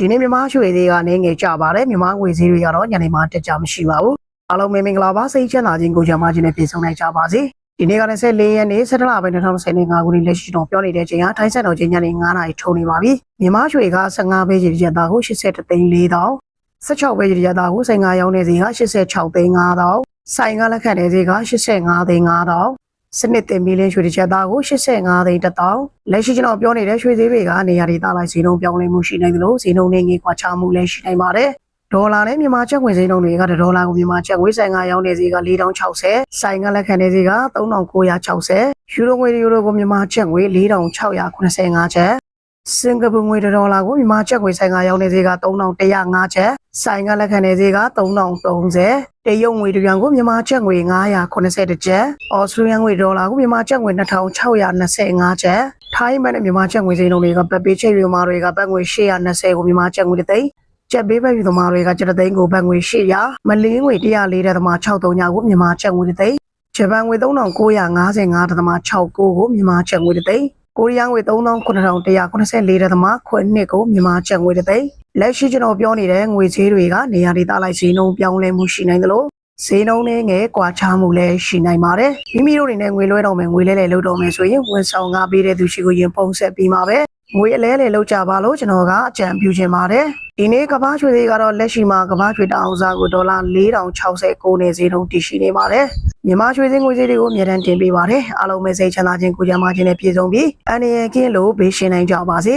ဒီနေ့မြန်မာရွှေသေးကနေငယ်ကြပါတယ်မြန်မာငွေဈေးတွေကတော့ညနေမှတက်ကြမရှိပါဘူးအားလုံးမင်္ဂလာပါစိတ်ချမ်းသာခြင်းကိုကြမှာခြင်းနဲ့ပြည့်စုံနိုင်ကြပါစေဒီနေ့က24ရက်နေ့17လပိုင်း2025ခုနှစ်လက်ရှိတော့ပြောနေတဲ့ချိန်ဟာထိုင်းဆက်တော်ချိန်ညနေ9:00နာရီထုံနေပါပြီမြန်မာရွှေက15ပဲကြီးရတာကို83သိန်း4တောင်16ပဲကြီးရတာကိုစိန်ငါရောင်းနေစီက86သိန်း5တောင်ဆိုင်ကလက်ခံနေစီက85သိန်း5တောင် စနစ်တင်မီလင်းရွှေတစ်ချက်သားကို85သိန်း1000တောင်လက်ရှိကျွန်တော်ပြောနေတဲ့ရွှေသေးတွေကနေရာဒေသလိုက်စီနှုန်းပြောင်းလဲမှုရှိနေသလိုစီနှုန်းနဲ့ငွေကွာခြားမှုလည်းရှိနိုင်ပါတယ်ဒေါ်လာနဲ့မြန်မာကျပ်ငွေဈေးနှုန်းတွေကဒေါ်လာကိုမြန်မာကျပ်ငွေဆိုင်ကရောင်းနေစီက4060ဆိုင်ကလက်ခံနေစီက3960ယူရိုငွေယူရိုကိုမြန်မာကျပ်ငွေ4685ကျပ်စင်ကာပူငွေဒေါ်လာကိုမြန်မာကျပ်ငွေဆိုင်ကရောင်းနေစီက3105ကျပ် ဆိုင်ကလက်ခံနေစီက3030တရုတ်ငွေတရန်ကိုမြန်မာကျပ်ငွေ980ကျပ်ဩစတြေးလျငွေဒေါ်လာကိုမြန်မာကျပ်ငွေ2625ကျပ်ထိုင်းမန်နဲ့မြန်မာကျပ်ငွေဈေးနှုန်းတွေကပတ်ပေးချိတ်ယူမာတွေကဘတ်ငွေ820ကိုမြန်မာကျပ်ငွေတစ်သိန်းကျပ်ပေးပဲယူသမားတွေကကျပ်တစ်သိန်းကိုဘတ်ငွေ800မလင်းငွေ104တဲ့သမား63ညကိုမြန်မာကျပ်ငွေတစ်သိန်းဂျပန်ငွေ3955တဲ့သမား69ကိုမြန်မာကျပ်ငွေတစ်သိန်း ကိုရီးယားငွေ3984တဲ့သမားခွဲနှစ်ကိုမြန်မာကျပ်ငွေတစ်သိန်းလက်ရှိကျွန်တော်ပြောနေတဲ့ငွေဈေးတွေကနေရာဒေသလိုက်ဈေးနှုန်းပြောင်းလဲမှုရှိနိုင်သလိုဈေးနှုန်းနဲ့ငယ်ကွာခြားမှုလည်းရှိနိုင်ပါတယ်မိမိတို့တွေနဲ့ငွေလွှဲတော့မယ်ငွေလဲလဲလုပ်တော့မယ်ဆိုရင်ဝန်ဆောင်ကားပေးတဲ့သူရှိကိုရင်ပုံဆက်ပြီးမှာပဲ ငွေအလဲလဲလောက်ကြပါလို့ကျွန်တော်ကအကြံပြုချင်ပါတယ်ဒီနေ့ကမ္ဘာရွှေသေးကတော့လက်ရှိမှာကမ္ဘာရွှေတအောင်စားကိုဒေါ်လာ4069နဲ့ဈေးနှုန်းတည်ရှိနေပါတယ်မြန်မာရွှေစင်းငွေဈေးတွေကိုအများတန်းတင်ပေးပါတယ်အားလုံးပဲစိတ်ချမ်းသာခြင်းကိုကြမ်းမာခြင်းနဲ့ပြည့်စုံပြီးအနေရကင်းလို့ဘေးရှင်နိုင်ကြပါစေ